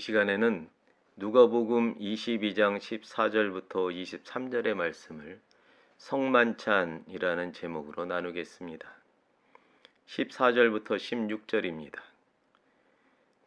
시간에는 누가복음 22장 14절부터 23절의 말씀을 성만찬이라는 제목으로 나누겠습니다. 14절부터 16절입니다.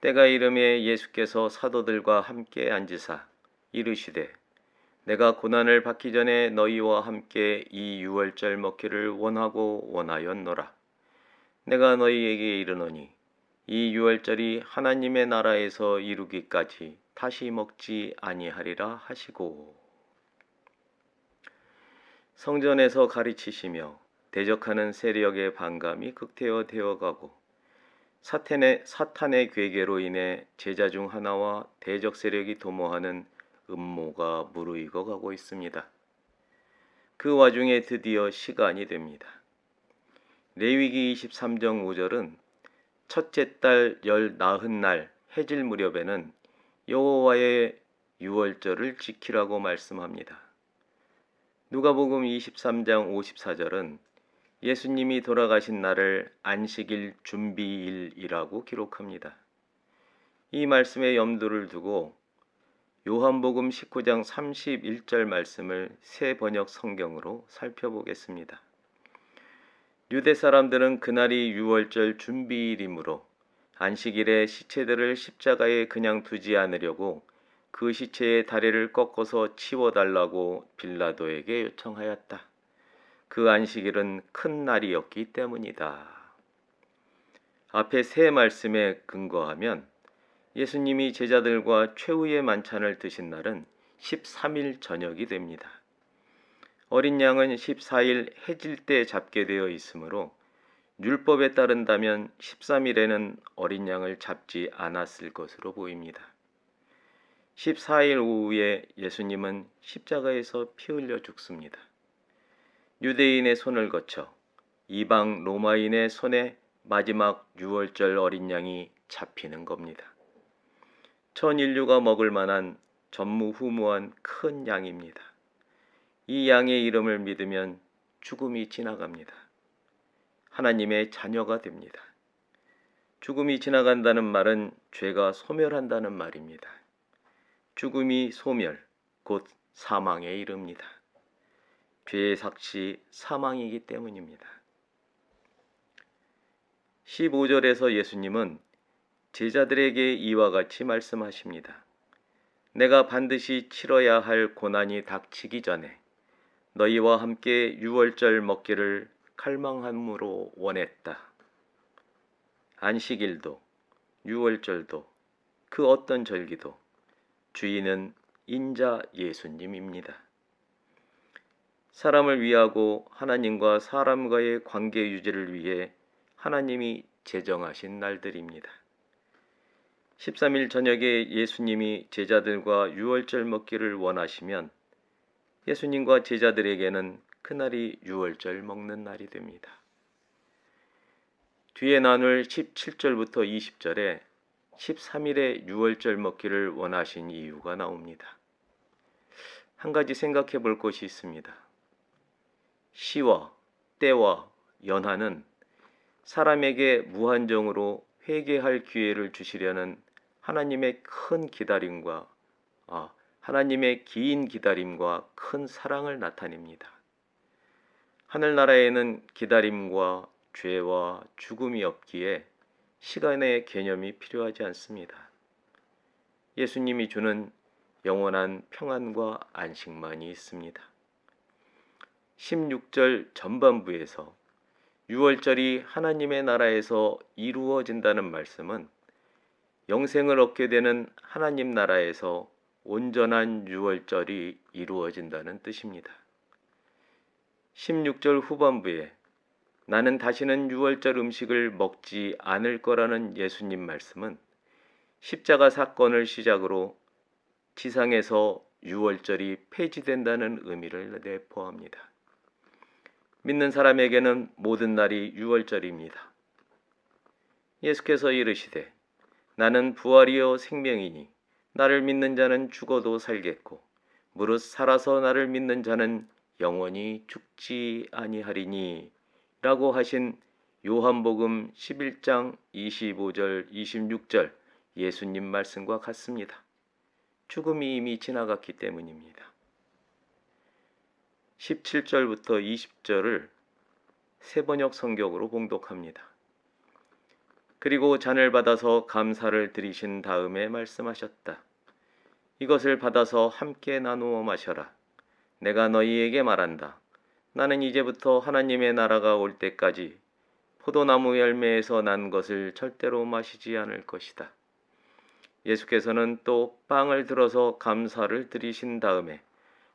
때가 이름에 예수께서 사도들과 함께 앉으사 이르시되 내가 고난을 받기 전에 너희와 함께 이 유월절 먹기를 원하고 원하였노라. 내가 너희에게 이르노니 이 유월절이 하나님의 나라에서 이루기까지 다시 먹지 아니하리라 하시고 성전에서 가르치시며 대적하는 세력의 반감이 극대화 되어 가고 사탄의, 사탄의 괴계로 인해 제자 중 하나와 대적 세력이 도모하는 음모가 무르익어 가고 있습니다. 그 와중에 드디어 시간이 됩니다. 레위기 23장 5절은 첫째 달 열 나흔 날 해질 무렵에는 여호와의 유월절을 지키라고 말씀합니다. 누가복음 23장 54절은 예수님이 돌아가신 날을 안식일 준비일이라고 기록합니다. 이 말씀에 염두를 두고 요한복음 19장 31절 말씀을 새 번역 성경으로 살펴보겠습니다. 유대 사람들은 그날이 유월절 준비일이므로 안식일에 시체들을 십자가에 그냥 두지 않으려고 그 시체의 다리를 꺾어서 치워달라고 빌라도에게 요청하였다. 그 안식일은 큰 날이었기 때문이다. 앞에 세 말씀에 근거하면 예수님이 제자들과 최후의 만찬을 드신 날은 13일 저녁이 됩니다. 어린 양은 14일 해질 때 잡게 되어 있으므로 율법에 따른다면 13일에는 어린 양을 잡지 않았을 것으로 보입니다. 14일 오후에 예수님은 십자가에서 피 흘려 죽습니다. 유대인의 손을 거쳐 이방 로마인의 손에 마지막 유월절 어린 양이 잡히는 겁니다. 전 인류가 먹을 만한 전무후무한 큰 양입니다. 이 양의 이름을 믿으면 죽음이 지나갑니다. 하나님의 자녀가 됩니다. 죽음이 지나간다는 말은 죄가 소멸한다는 말입니다. 죽음이 소멸, 곧 사망에 이릅니다. 죄의 삭시 사망이기 때문입니다. 15절에서 예수님은 제자들에게 이와 같이 말씀하십니다. 내가 반드시 치러야 할 고난이 닥치기 전에 너희와 함께 유월절 먹기를 갈망함으로 원했다. 안식일도 유월절도 그 어떤 절기도 주인은 인자 예수님입니다. 사람을 위하고 하나님과 사람과의 관계 유지를 위해 하나님이 제정하신 날들입니다. 13일 저녁에 예수님이 제자들과 유월절 먹기를 원하시면 예수님과 제자들에게는 그날이 유월절 먹는 날이 됩니다. 뒤에 나눌 17절부터 20절에 13일에 유월절 먹기를 원하신 이유가 나옵니다. 한 가지 생각해 볼 것이 있습니다. 시와 때와 연하는 사람에게 무한정으로 회개할 기회를 주시려는 하나님의 큰 기다림과 아, 하나님의 긴 기다림과 큰 사랑을 나타냅니다. 하늘나라에는 기다림과 죄와 죽음이 없기에 시간의 개념이 필요하지 않습니다. 예수님이 주는 영원한 평안과 안식만이 있습니다. 16절 전반부에서 6월절이 하나님의 나라에서 이루어진다는 말씀은 영생을 얻게 되는 하나님 나라에서 온전한 유월절이 이루어진다는 뜻입니다. 16절 후반부에 나는 다시는 유월절 음식을 먹지 않을 거라는 예수님 말씀은 십자가 사건을 시작으로 지상에서 유월절이 폐지된다는 의미를 내포합니다. 믿는 사람에게는 모든 날이 유월절입니다. 예수께서 이르시되 나는 부활이요 생명이니 나를 믿는 자는 죽어도 살겠고 무릇 살아서 나를 믿는 자는 영원히 죽지 아니하리니 라고 하신 요한복음 11장 25절 26절 예수님 말씀과 같습니다. 죽음이 이미 지나갔기 때문입니다. 17절부터 20절을 세번역 성격으로 봉독합니다. 그리고 잔을 받아서 감사를 드리신 다음에 말씀하셨다. 이것을 받아서 함께 나누어 마셔라. 내가 너희에게 말한다. 나는 이제부터 하나님의 나라가 올 때까지 포도나무 열매에서 난 것을 절대로 마시지 않을 것이다. 예수께서는 또 빵을 들어서 감사를 드리신 다음에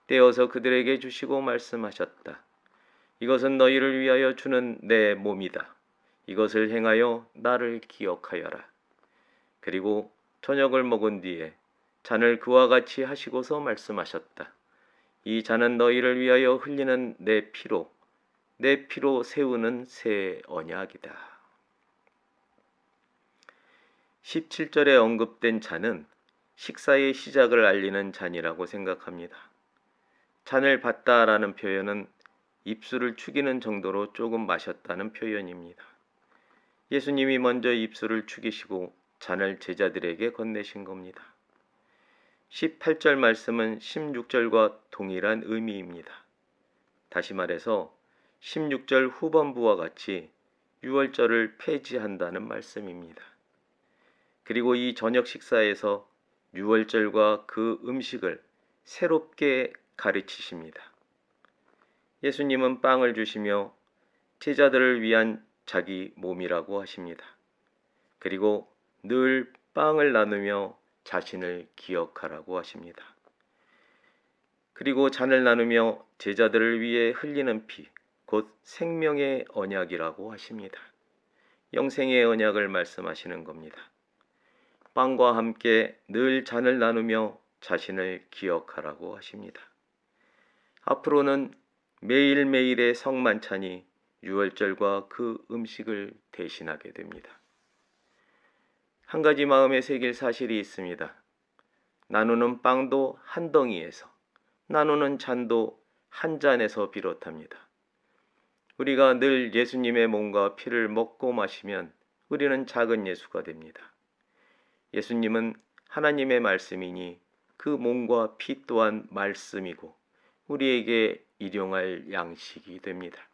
떼어서 그들에게 주시고 말씀하셨다. 이것은 너희를 위하여 주는 내 몸이다. 이것을 행하여 나를 기억하여라. 그리고 저녁을 먹은 뒤에 잔을 그와 같이 하시고서 말씀하셨다. 이 잔은 너희를 위하여 흘리는 내 피로 내 피로 세우는 새 언약이다. 17절에 언급된 잔은 식사의 시작을 알리는 잔이라고 생각합니다. 잔을 받다라는 표현은 입술을 축이는 정도로 조금 마셨다는 표현입니다. 예수님이 먼저 입술을 축이시고 잔을 제자들에게 건네신 겁니다. 18절 말씀은 16절과 동일한 의미입니다. 다시 말해서 16절 후반부와 같이 6월절을 폐지한다는 말씀입니다. 그리고 이 저녁 식사에서 6월절과 그 음식을 새롭게 가르치십니다. 예수님은 빵을 주시며 제자들을 위한 자기 몸이라고 하십니다. 그리고 늘 빵을 나누며 자신을 기억하라고 하십니다. 그리고 잔을 나누며 제자들을 위해 흘리는 피, 곧 생명의 언약이라고 하십니다. 영생의 언약을 말씀하시는 겁니다. 빵과 함께 늘 잔을 나누며 자신을 기억하라고 하십니다. 앞으로는 매일매일의 성만찬이 유월절과 그 음식을 대신하게 됩니다. 한 가지 마음에 새길 사실이 있습니다. 나누는 빵도 한 덩이에서, 나누는 잔도 한 잔에서 비롯합니다. 우리가 늘 예수님의 몸과 피를 먹고 마시면 우리는 작은 예수가 됩니다. 예수님은 하나님의 말씀이니 그 몸과 피 또한 말씀이고 우리에게 일용할 양식이 됩니다.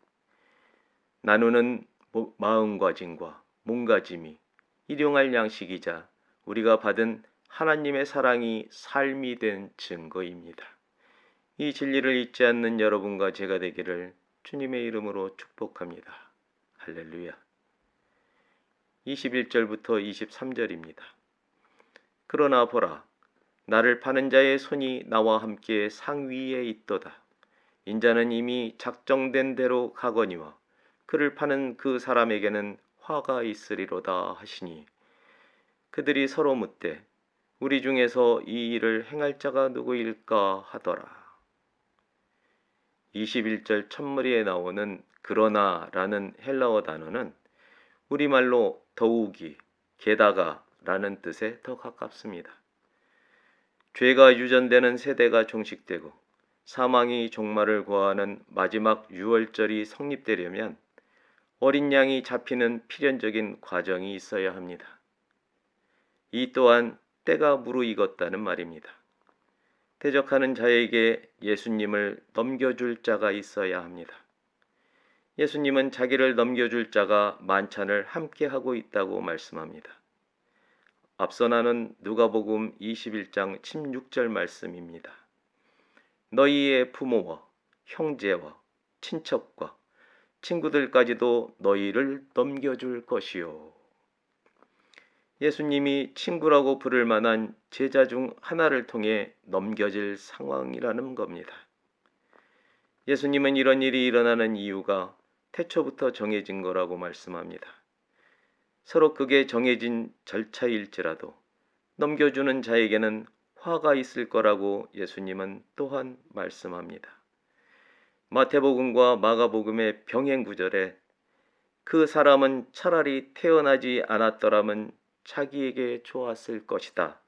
나누는 마음가짐과 몸가짐이 일용할 양식이자 우리가 받은 하나님의 사랑이 삶이 된 증거입니다. 이 진리를 잊지 않는 여러분과 제가 되기를 주님의 이름으로 축복합니다. 할렐루야. 21절부터 23절입니다. 그러나 보라, 나를 파는 자의 손이 나와 함께 상위에 있도다. 인자는 이미 작정된 대로 가거니와 그를 파는 그 사람에게는 화가 있으리로다 하시니 그들이 서로 묻되 우리 중에서 이 일을 행할 자가 누구일까 하더라. 21절 첫머리에 나오는 그러나라는 헬라어 단어는 우리말로 더욱이 게다가라는 뜻에 더 가깝습니다. 죄가 유전되는 세대가 종식되고 사망이 종말을 고하는 마지막 유월절이 성립되려면 어린 양이 잡히는 필연적인 과정이 있어야 합니다. 이 또한 때가 무르익었다는 말입니다. 대적하는 자에게 예수님을 넘겨줄 자가 있어야 합니다. 예수님은 자기를 넘겨줄 자가 만찬을 함께 하고 있다고 말씀합니다. 앞서 나는 누가복음 21장 16절 말씀입니다. 너희의 부모와 형제와 친척과 친구들까지도 너희를 넘겨줄 것이요. 예수님이 친구라고 부를 만한 제자 중 하나를 통해 넘겨질 상황이라는 겁니다. 예수님은 이런 일이 일어나는 이유가 태초부터 정해진 거라고 말씀합니다. 서로 그게 정해진 절차일지라도 넘겨주는 자에게는 화가 있을 거라고 예수님은 또한 말씀합니다. 마태복음과 마가복음의 병행 구절에 그 사람은 차라리 태어나지 않았더라면 자기에게 좋았을 것이다.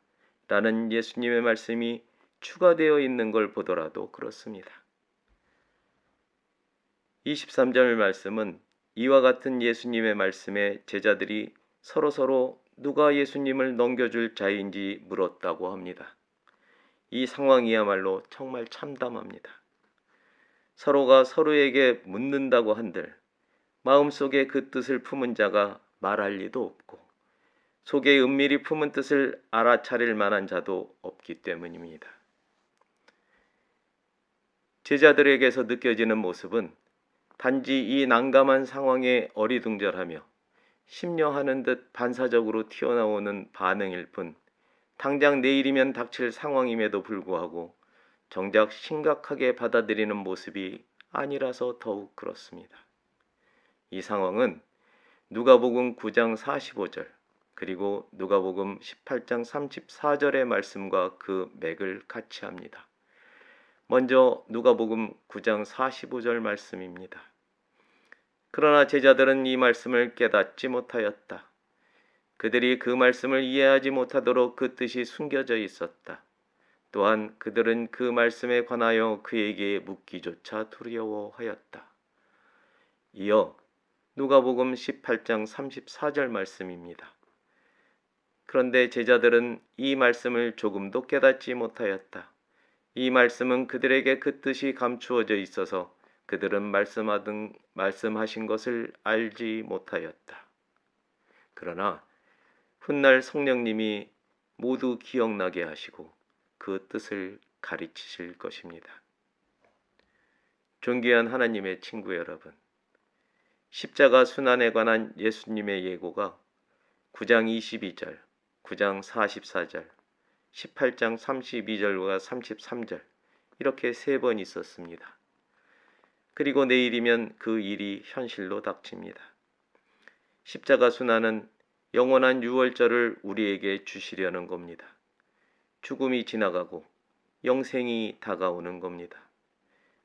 라는 예수님의 말씀이 추가되어 있는 걸 보더라도 그렇습니다. 23절 말씀은 이와 같은 예수님의 말씀에 제자들이 서로서로 누가 예수님을 넘겨줄 자인지 물었다고 합니다. 이 상황이야말로 정말 참담합니다. 서로가 서로에게 묻는다고 한들 마음속에 그 뜻을 품은 자가 말할 리도 없고 속에 은밀히 품은 뜻을 알아차릴 만한 자도 없기 때문입니다. 제자들에게서 느껴지는 모습은 단지 이 난감한 상황에 어리둥절하며 심려하는 듯 반사적으로 튀어나오는 반응일 뿐 당장 내일이면 닥칠 상황임에도 불구하고 정작 심각하게 받아들이는 모습이 아니라서 더욱 그렇습니다. 이 상황은 누가복음 9장 45절 그리고 누가복음 18장 34절의 말씀과 그 맥을 같이 합니다. 먼저 누가복음 9장 45절 말씀입니다. 그러나 제자들은 이 말씀을 깨닫지 못하였다. 그들이 그 말씀을 이해하지 못하도록 그 뜻이 숨겨져 있었다. 또한 그들은 그 말씀에 관하여 그에게 묻기조차 두려워하였다. 이어 누가복음 18장 34절 말씀입니다. 그런데 제자들은 이 말씀을 조금도 깨닫지 못하였다. 이 말씀은 그들에게 그 뜻이 감추어져 있어서 그들은 말씀하든 말씀하신 것을 알지 못하였다. 그러나 훗날 성령님이 모두 기억나게 하시고 그 뜻을 가르치실 것입니다. 존귀한 하나님의 친구 여러분, 십자가 순환에 관한 예수님의 예고가 9장 22절, 9장 44절, 18장 32절과 33절 이렇게 세 번 있었습니다. 그리고 내일이면 그 일이 현실로 닥칩니다. 십자가 순환은 영원한 유월절을 우리에게 주시려는 겁니다. 죽음이 지나가고 영생이 다가오는 겁니다.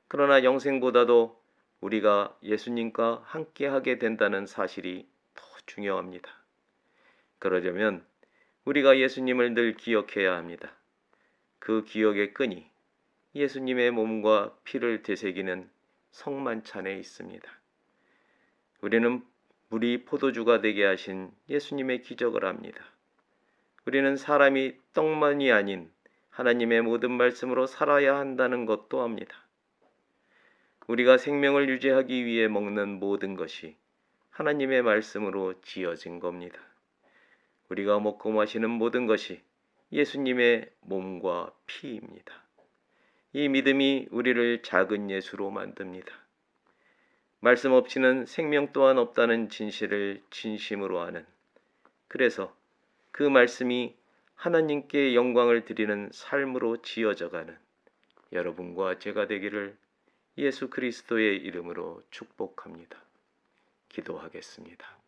그러나 영생보다도 우리가 예수님과 함께 하게 된다는 사실이 더 중요합니다. 그러려면 우리가 예수님을 늘 기억해야 합니다. 그 기억의 끈이 예수님의 몸과 피를 되새기는 성만찬에 있습니다. 우리는 물이 포도주가 되게 하신 예수님의 기적을 합니다. 우리는 사람이 떡만이 아닌 하나님의 모든 말씀으로 살아야 한다는 것도 합니다. 우리가 생명을 유지하기 위해 먹는 모든 것이 하나님의 말씀으로 지어진 겁니다. 우리가 먹고 마시는 모든 것이 예수님의 몸과 피입니다. 이 믿음이 우리를 작은 예수로 만듭니다. 말씀 없이는 생명 또한 없다는 진실을 진심으로 아는 그래서 그 말씀이 하나님께 영광을 드리는 삶으로 지어져가는 여러분과 제가 되기를 예수 그리스도의 이름으로 축복합니다. 기도하겠습니다.